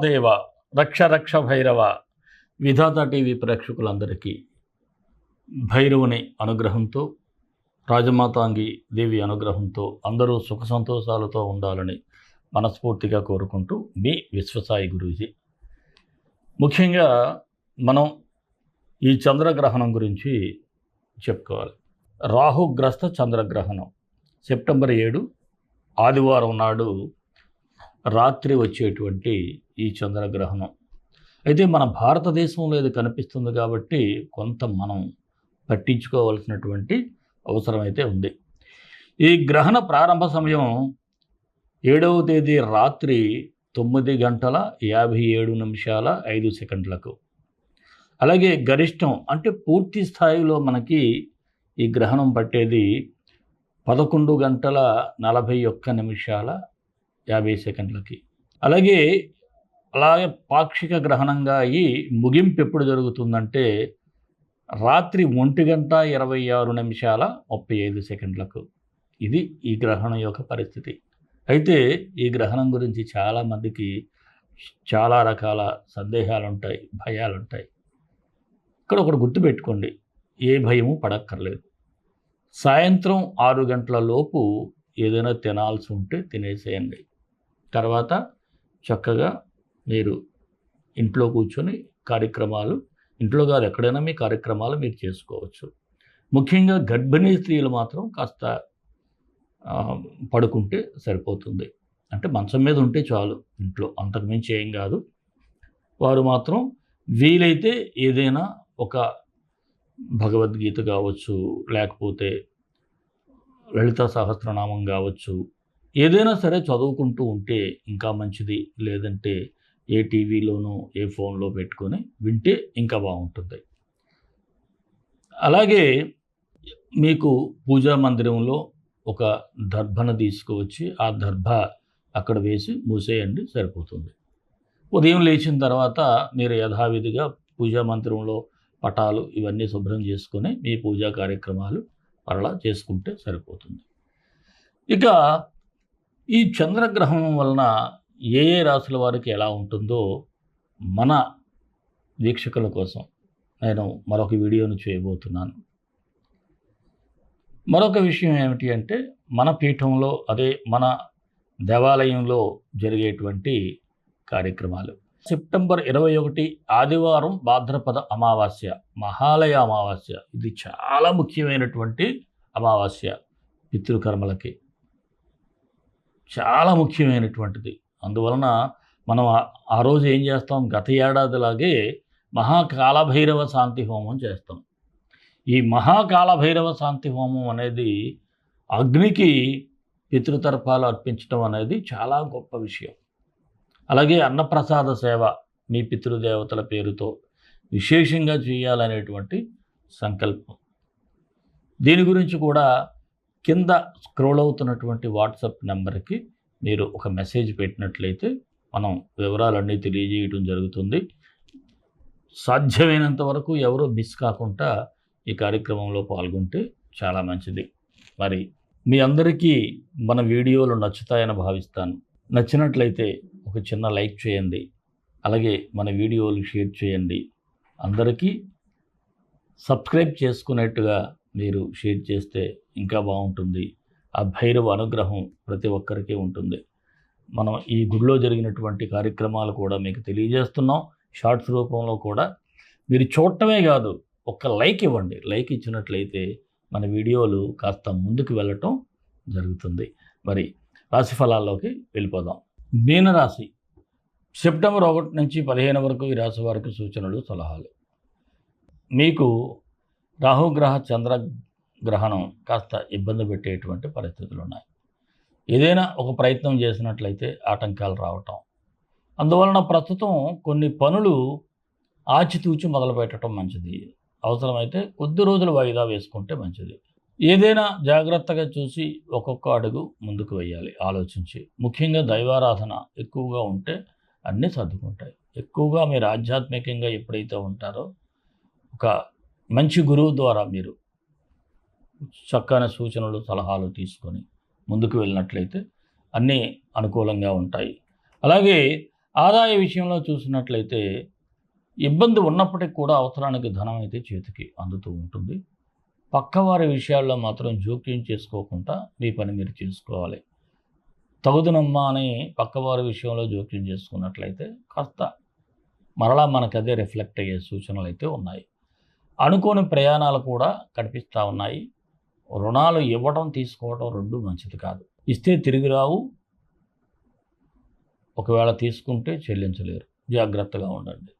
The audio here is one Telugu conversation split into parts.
మహాదేవ రక్ష రక్ష భైరవ విధాత టీవీ ప్రేక్షకులందరికీ భైరవుని అనుగ్రహంతో రాజమాతాంగి దేవి అనుగ్రహంతో అందరూ సుఖ సంతోషాలతో ఉండాలని మనస్ఫూర్తిగా కోరుకుంటూ మీ విశ్వసాయి గురూజీ. ముఖ్యంగా మనం ఈ చంద్రగ్రహణం గురించి చెప్పుకోవాలి. రాహుగ్రస్త చంద్రగ్రహణం సెప్టెంబర్ ఏడు ఆదివారం నాడు రాత్రి వచ్చేటువంటి ఈ చంద్రగ్రహణం. అయితే మన భారతదేశంలో ఇది కనిపిస్తుంది కాబట్టి కొంత మనం పట్టించుకోవాల్సినటువంటి అవసరం అయితే ఉంది. ఈ గ్రహణ ప్రారంభ సమయం ఏడవ తేదీ రాత్రి తొమ్మిది గంటల యాభై ఏడు నిమిషాల ఐదు సెకండ్లకు. అలాగే గరిష్టం అంటే పూర్తి స్థాయిలో మనకి ఈ గ్రహణం పట్టేది పదకొండు గంటల నలభై ఒక్క నిమిషాల యాభై సెకండ్లకి. అలాగే అలాగే పాక్షిక గ్రహణంగా అయ్యి ముగింపు ఎప్పుడు జరుగుతుందంటే రాత్రి ఒంటి గంట ఇరవై ఆరు నిమిషాల ముప్పై ఐదు సెకండ్లకు. ఇది ఈ గ్రహణం యొక్క పరిస్థితి. అయితే ఈ గ్రహణం గురించి చాలామందికి చాలా రకాల సందేహాలు ఉంటాయి భయాలు ఉంటాయి ఇక్కడ ఒకటి గుర్తుపెట్టుకోండి. ఏ భయము పడక్కర్లేదు. సాయంత్రం ఆరు గంటల లోపు ఏదైనా తినాల్సి ఉంటే తినేసేయండి. తర్వాత చక్కగా మీరు ఇంట్లో కూర్చొని కార్యక్రమాలు ఇంట్లో కాదు ఎక్కడైనా మీ కార్యక్రమాలు మీరు చేసుకోవచ్చు. ముఖ్యంగా గర్భిణీ స్త్రీలు మాత్రం కాస్త పడుకుంటే సరిపోతుంది. అంటే మంచం మీద ఉంటే చాలు ఇంట్లో అంతకుమించి ఏం కాదు. వారు మాత్రం వీలైతే ఏదైనా ఒక భగవద్గీత కావచ్చు లేకపోతే లలిత సహస్రనామం కావచ్చు ఏదైనా సరే చదువుకుంటూ ఉంటే ఇంకా మంచిది లేదంటే ఏ టీవీలోనో ఏ ఫోన్లో పెట్టుకొని వింటే ఇంకా బాగుంటుంది. అలాగే మీకు పూజా మందిరంలో ఒక దర్భను తీసుకువచ్చి ఆ దర్భ అక్కడ వేసి మూసేయండి సరిపోతుంది. ఉదయం లేచిన తర్వాత మీరు యథావిధిగా పూజా మందిరంలో పటాలు ఇవన్నీ శుభ్రం చేసుకొని మీ పూజా కార్యక్రమాలు మరలా చేసుకుంటే సరిపోతుంది. ఇక ఈ చంద్రగ్రహణం వలన ఏ ఏ రాసుల వారికి ఎలా ఉంటుందో మన వీక్షకుల కోసం నేను మరొక వీడియోను చేయబోతున్నాను. మరొక విషయం ఏమిటి అంటే మన పీఠంలో అదే మన దేవాలయంలో జరిగేటువంటి కార్యక్రమాలు. సెప్టెంబర్ ఇరవై ఒకటి ఆదివారం భాద్రపద అమావాస్య మహాలయ అమావాస్య. ఇది చాలా ముఖ్యమైనటువంటి అమావాస్య పితృకర్మలకి. చాలా ముఖ్యమైనటువంటిది. అందువలన మనం ఆ- రోజు ఏం చేస్తాం? గత ఏడాదిలాగే మహాకాలభైరవ శాంతి హోమం చేస్తాం. ఈ మహాకాలభైరవ శాంతి హోమం అనేది అగ్నికి పితృతర్పాలు అర్పించడం అనేది చాలా గొప్ప విషయం. అలాగే అన్నప్రసాద సేవ మీ పితృదేవతల పేరుతో విశేషంగా చేయాలనేటువంటి సంకల్పం. దీని గురించి కూడా కింద స్క్రోల్ అవుతున్నటువంటి వాట్సాప్ నెంబర్కి మీరు ఒక మెసేజ్ పెట్టినట్లయితే మనం వివరాలన్నీ తెలియజేయడం జరుగుతుంది. సాధ్యమైనంత వరకు ఎవరూ మిస్ కాకుండా ఈ కార్యక్రమంలో పాల్గొంటే చాలా మంచిది. మరి మీ అందరికీ మన వీడియోలు నచ్చుతాయని భావిస్తాను. నచ్చినట్లయితే ఒక చిన్న లైక్ చేయండి. అలాగే మన వీడియోలు షేర్ చేయండి. అందరికీ సబ్స్క్రైబ్ చేసుకునేట్టుగా మీరు షేర్ చేస్తే ఇంకా బాగుంటుంది. ఆ భైరవ అనుగ్రహం ప్రతి ఒక్కరికి ఉంటుంది. మనం ఈ గుడిలో జరిగినటువంటి కార్యక్రమాలు కూడా మీకు తెలియజేస్తున్నాం. షార్ట్స్ రూపంలో కూడా మీరు చూడటమే కాదు ఒక్క లైక్ ఇవ్వండి. లైక్ ఇచ్చినట్లయితే మన వీడియోలు కాస్త ముందుకు వెళ్ళటం జరుగుతుంది. మరి రాశి ఫలాల్లోకి వెళ్ళిపోదాం. మీనరాశి సెప్టెంబర్ ఒకటి నుంచి పదిహేను వరకు ఈ రాశి వారికి సూచనలు సలహాలు. మీకు రాహుగ్రహ చంద్ర గ్రహణం కాస్త ఇబ్బంది పెట్టేటువంటి పరిస్థితులు ఉన్నాయి ఏదైనా ఒక ప్రయత్నం చేసినట్లయితే ఆటంకాలు రావటం. అందువలన ప్రస్తుతం కొన్ని పనులు ఆచితూచి మొదలుపెట్టడం మంచిది. అవసరమైతే కొద్ది రోజులు వాయిదా వేసుకుంటే మంచిది. ఏదైనా జాగ్రత్తగా చూసి ఒక్కొక్క అడుగు ముందుకు వేయాలి ఆలోచించి. ముఖ్యంగా దైవారాధన ఎక్కువగా ఉంటే అన్నీ సర్దుకుంటాయి. ఎక్కువగా మీరు ఆధ్యాత్మికంగా ఎప్పుడైతే ఉంటారో ఒక మంచి గురువు ద్వారా మీరు చక్కని సూచనలు సలహాలు తీసుకొని ముందుకు వెళ్ళినట్లయితే అన్నీ అనుకూలంగా ఉంటాయి. అలాగే ఆదాయ విషయంలో చూసినట్లయితే ఇబ్బంది ఉన్నప్పటికీ కూడా అవసరానికి ధనం అయితే చేతికి అందుతూ ఉంటుంది. పక్కవారి విషయాల్లో మాత్రం జోక్యం చేసుకోకుండా మీ పని మీరు చేసుకోవాలి. తగుదునమ్మా అని పక్కవారి విషయంలో జోక్యం చేసుకున్నట్లయితే కాస్త మరలా మనకు అదే రిఫ్లెక్ట్ అయ్యే సూచనలు అయితే ఉన్నాయి. అనుకోని ప్రయాణాలు కూడా కనిపిస్తూ ఉన్నాయి. రుణాలు ఇవ్వడం తీసుకోవడం రెండు మంచిది కాదు. ఇస్తే తిరిగి రావు. ఒకవేళ తీసుకుంటే చెల్లించలేరు. జాగ్రత్తగా ఉండండి.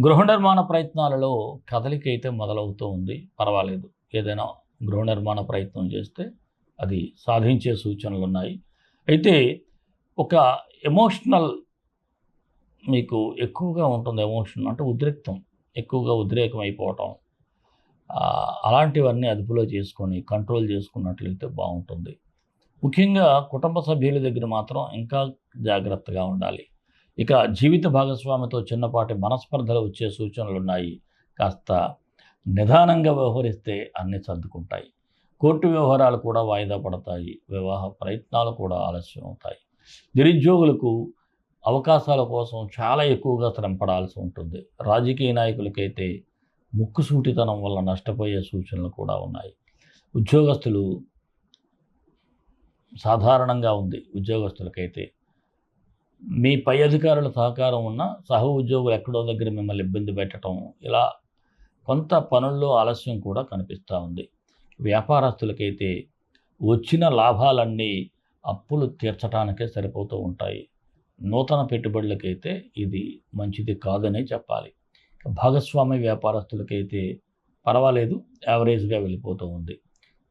గృహ నిర్మాణ ప్రయత్నాలలో కదలిక అయితే మొదలవుతూ ఉంది. పర్వాలేదు. ఏదైనా గృహ నిర్మాణ ప్రయత్నం చేస్తే అది సాధించే సూచనలు ఉన్నాయి. అయితే ఒక ఎమోషనల్ మీకు ఎక్కువగా ఉంటుంది. ఎమోషన్ అంటే ఉద్రిక్తం. ఎక్కువగా ఉద్రేకం అయిపోవటం అలాంటివన్నీ అదుపులో చేసుకొని కంట్రోల్ చేసుకున్నట్లయితే బాగుంటుంది. ముఖ్యంగా కుటుంబ సభ్యుల దగ్గర మాత్రం ఇంకా జాగ్రత్తగా ఉండాలి. ఇక జీవిత భాగస్వామితో చిన్నపాటి మనస్పర్ధలు వచ్చే సూచనలు ఉన్నాయి కాస్త నిదానంగా వ్యవహరిస్తే అన్నీ సర్దుకుంటాయి. కోర్టు వ్యవహారాలు కూడా వాయిదా పడతాయి. వివాహ ప్రయత్నాలు కూడా ఆలస్యం అవుతాయి. నిరుద్యోగులకు అవకాశాల కోసం చాలా ఎక్కువగా శ్రమపడాల్సి ఉంటుంది. రాజకీయ నాయకులకైతే ముక్కుసూటితనం వల్ల నష్టపోయే సూచనలు కూడా ఉన్నాయి. ఉద్యోగస్తులు సాధారణంగా ఉంది ఉద్యోగస్తులకైతే. మీ పై అధికారుల సహకారం ఉన్న సహ ఉద్యోగులు ఎక్కడో దగ్గర మిమ్మల్ని ఇబ్బంది పెట్టడం ఇలా కొంత పనుల్లో ఆలస్యం కూడా కనిపిస్తూ ఉంది. వ్యాపారస్తులకైతే వచ్చిన లాభాలన్నీ అప్పులు తీర్చడానికే సరిపోతూ ఉంటాయి. నూతన పెట్టుబడులకైతే ఇది మంచిది కాదనే చెప్పాలి. భాగస్వామి వ్యాపారస్తులకైతే పర్వాలేదు యావరేజ్గా వెళ్ళిపోతూ ఉంది.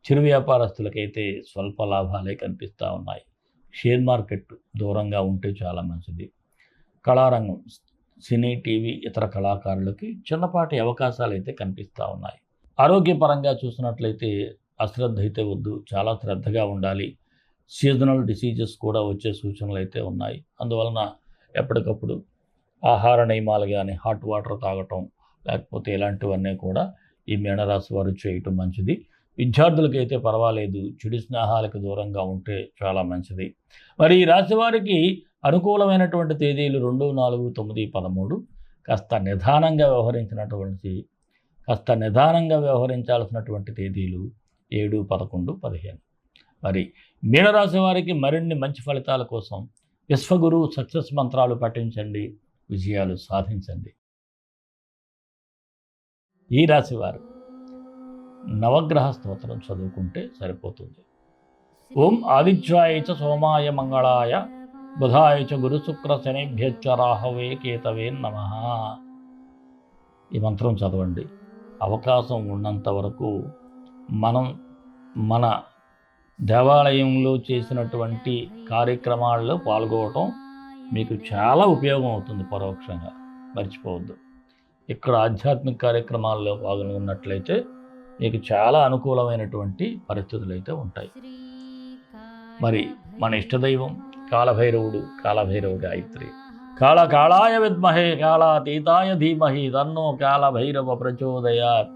చిరు వ్యాపారస్తులకైతే స్వల్ప లాభాలే కనిపిస్తూ ఉన్నాయి. షేర్ మార్కెట్ దూరంగా ఉంటే చాలా మంచిది. కళారంగం సినీ టీవీ ఇతర కళాకారులకి చిన్నపాటి అవకాశాలు అయితే కనిపిస్తూ ఉన్నాయి. ఆరోగ్యపరంగా చూసినట్లయితే అశ్రద్ధ అయితే వద్దు చాలా శ్రద్ధగా ఉండాలి. సీజనల్ డిసీజెస్ కూడా వచ్చే సూచనలు అయితే ఉన్నాయి. అందువలన ఎప్పటికప్పుడు ఆహార నియమాలు కానీ హాట్ వాటర్ తాగటం లేకపోతే ఇలాంటివన్నీ కూడా ఈ మీనరాశి వారు చేయటం మంచిది. విద్యార్థులకైతే పర్వాలేదు. చెడు స్నేహాలకు దూరంగా ఉంటే చాలా మంచిది. మరి ఈ రాశి వారికి అనుకూలమైనటువంటి తేదీలు రెండు నాలుగు తొమ్మిది పదమూడు. కాస్త నిదానంగా వ్యవహరించినటువంటి కాస్త నిదానంగా వ్యవహరించాల్సినటువంటి తేదీలు ఏడు పదకొండు పదిహేను. మరి మీనరాశి వారికి మరిన్ని మంచి ఫలితాల కోసం విశ్వగురు సక్సెస్ మంత్రాలు పఠించండి. విజయాలు సాధించండి. ఈ రాశివారు నవగ్రహ స్తోత్రం చదువుకుంటే సరిపోతుంది. ఓం ఆదిత్యాయ చ సోమాయ మంగళాయ బుధాయ చ గురు శుక్ర శనిభ్యచ్చ రాహవే కేతవే నమ. ఈ మంత్రం చదవండి. అవకాశం ఉన్నంత వరకు మనం మన దేవాలయంలో చేసినటువంటి కార్యక్రమాల్లో పాల్గొవటం మీకు చాలా ఉపయోగం అవుతుంది పరోక్షంగా. మర్చిపోవద్దు. ఇక్కడ ఆధ్యాత్మిక కార్యక్రమాల్లో పాల్గొన్నట్లయితే మీకు చాలా అనుకూలమైనటువంటి పరిస్థితులు అయితే ఉంటాయి. మరి మన ఇష్టదైవం కాలభైరవుడు కాలభైరవ గాయత్రి. కాళ కాళాయ విద్మహే కాళాతీతాయ ధీమహి తన్నో కాలభైరవ ప్రచోదయాత్.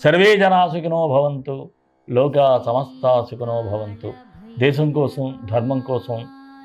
సర్వే జనా సుఖినో భవంతు లోక సమస్త సుఖినో భవంతు. దేశం కోసం ధర్మం కోసం